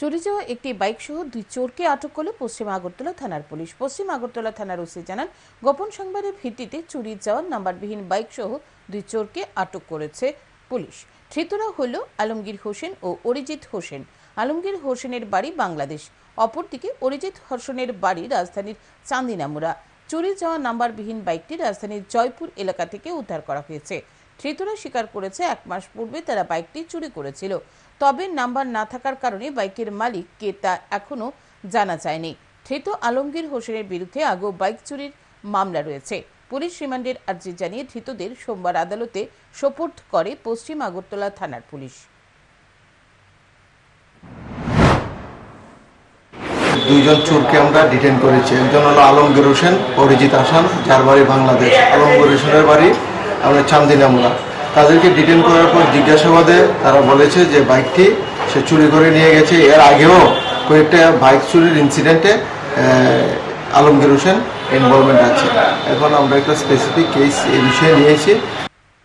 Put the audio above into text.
চুরি যাওয়া একটি বাইক সহ দুই চোরকে আটক করল পশ্চিম আগরতলা থানার পুলিশ। পশ্চিম আগরতলা থানার ওসি জানান, গোপন সংবাদের ভিত্তিতে চুরি যাওয়া নাম্বারবিহীন বাইক সহ দুই চোরকে আটক করেছে পুলিশ। ধৃতরা হল আলমগীর হোসেন ও অরিজিৎ হোসেন। আলমগীর হোসেনের বাড়ি বাংলাদেশ। অপরদিকে অরিজিৎ হোসেনের বাড়ি রাজধানীর চান্দিনামুরা চুরি যাওয়া নাম্বারবিহীন বাইকটি রাজধানীর জয়পুর এলাকা থেকে উদ্ধার করা হয়েছে। ধৃতরা স্বীকার করেছে এক মাস পূর্বে তারা বাইকটি চুরি করেছিল। তবে নাম্বার না থাকার কারণে বাইকের মালিক কে তা এখনও জানা যায়নি। ধৃত আলমগীর হোসেনের বিরুদ্ধে আগেও বাইক চুরির মামলা রয়েছে। পুলিশ রিমান্ডের আর্জি জানিয়ে ধৃতদের সোমবার আদালতে সোপর্দ করে পশ্চিম আগরতলা থানার পুলিশ। দুইজন চোরকে আমরা ডিটেন করেছি। একজন হলো আলমগীর হোসেন, অরিজিৎ হাসান যার বাড়ি বাংলাদেশ। আলমগীর হোসেনের বাড়ি আমরা চান্দিনামুলা তাদেরকে ডিটেন করার পর জিজ্ঞাসাবাদে তারা বলেছে যে বাইকটি সে চুরি করে নিয়ে গেছে। এর আগেও কয়েকটা বাইক চুরির ইনসিডেন্টে আলমগীর হোসেন ইনভলভমেন্ট আছে। এখন আমরা একটা স্পেসিফিক কেস এই বিষয়ে নিয়েছি